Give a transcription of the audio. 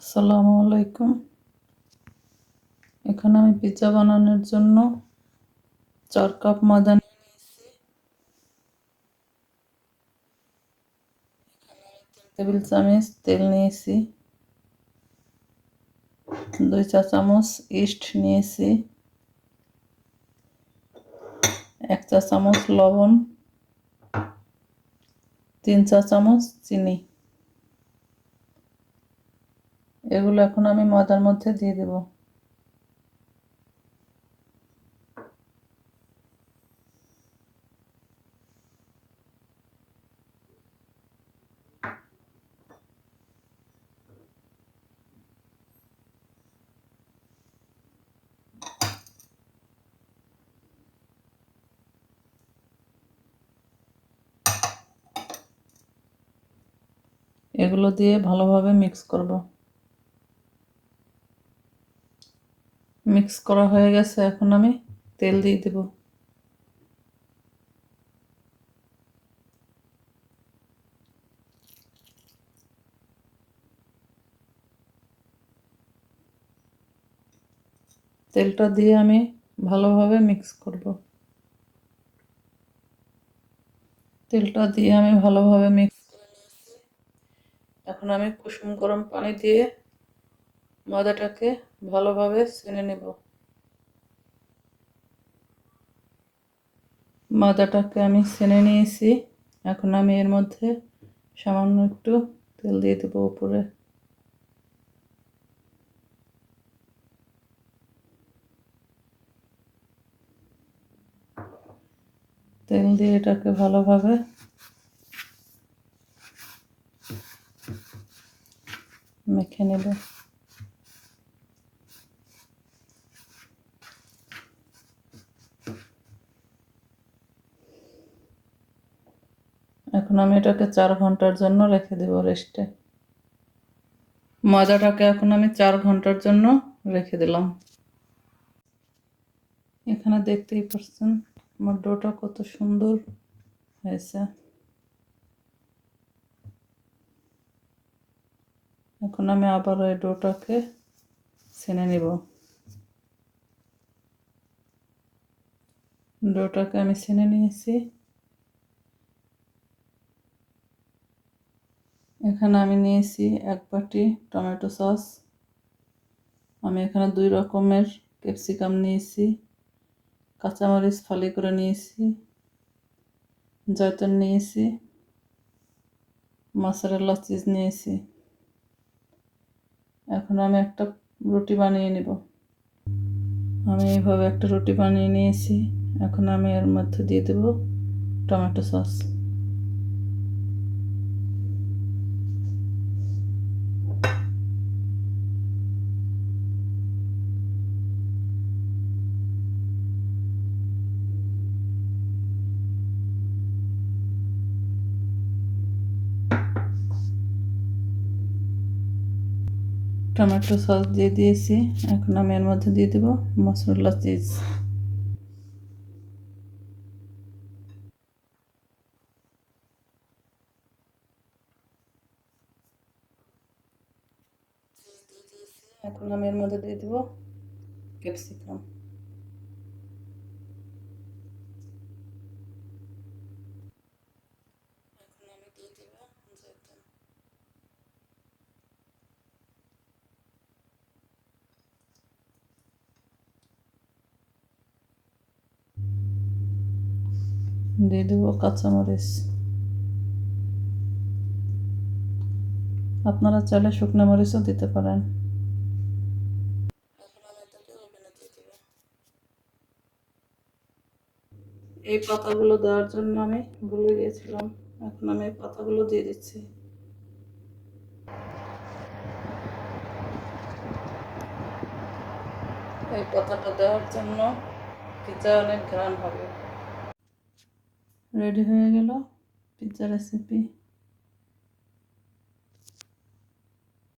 আসসালামু আলাইকুম। এখানে আমি পিৎজা বানানোর জন্য চার কাপ ময়দা নিয়ে নিয়েছি টেবিল চামচ তেল নিয়েছি। দুই চা চামচ ইস্ট নিয়েছি। এক চা চামচ লবণ। তিন চা চামচ চিনি। এগুলো এখন আমি ময়দার মধ্যে দিয়ে দেব। এগুলো দিয়ে ভালোভাবে মিক্স করব। মিক্স করা হয়ে গেছে, এখন আমি তেল দিয়ে দেব। তেলটা দিয়ে আমি ভালোভাবে মিক্স করব। তেলটা দিয়ে আমি ভালোভাবে মিক্স করে এখন আমি কুসুম গরম পানি দিয়ে ময়দাটাকে ভালোভাবে ছেনে নেব। ময়দাটাকে আমি ছেনে নিয়েছি। এখন আমি এর মধ্যে সামান্য একটু তেল দিয়ে দেবো উপরে। তেল দিয়ে এটাকে ভালোভাবে মেখে নেব। এখন আমি এটাকে চার ঘণ্টার জন্য রেখে দেব রেস্টে। ময়দাটাকে এখন আমি চার ঘণ্টার জন্য রেখে দিলাম। এখানে দেখতেই পাচ্ছেন, আমার ডোটা কত সুন্দর হয়েছে। এখন আমি আবার ওই ডোটাকে ছেনে নিব। ডোটাকে আমি ছেনে নিয়েছি। এখানে আমি নিয়েছি এক বাটি টমেটো সস। আমি এখানে দুই রকমের ক্যাপসিকাম নিয়েছি, কাঁচামরিচ ফালি করে নিয়েছি, জয়তন নিয়েছি মশারেলা চিজ নিয়েছি। এখন আমি একটা রুটি বানিয়ে নেব। আমি এইভাবে একটা রুটি বানিয়ে নিয়েছি। এখন আমি এর মধ্যে দিয়ে দেব টমেটো সস। টমেটো সস দিয়ে দিয়েছি। এখন আমি এর মধ্যে দিয়ে দেব মশলা চিজ। এখন আমি এর মধ্যে দিয়ে দেব ক্যাপসিকাম। দিয়ে দেবো কাঁচামরিচ আপনারা চাইলে শুকনো মরিচও দিতে পারেন এই পাতাগুলো দেওয়ার জন্য আমি ভুলে গিয়েছিলাম। এখন আমি এই পাতাগুলো দিয়ে দিচ্ছি। এই পাতাটা দেওয়ার জন্য পিৎজা অনেক ঘ্রাণ হবে। রেডি হয়ে গেল পিৎজা রেসিপি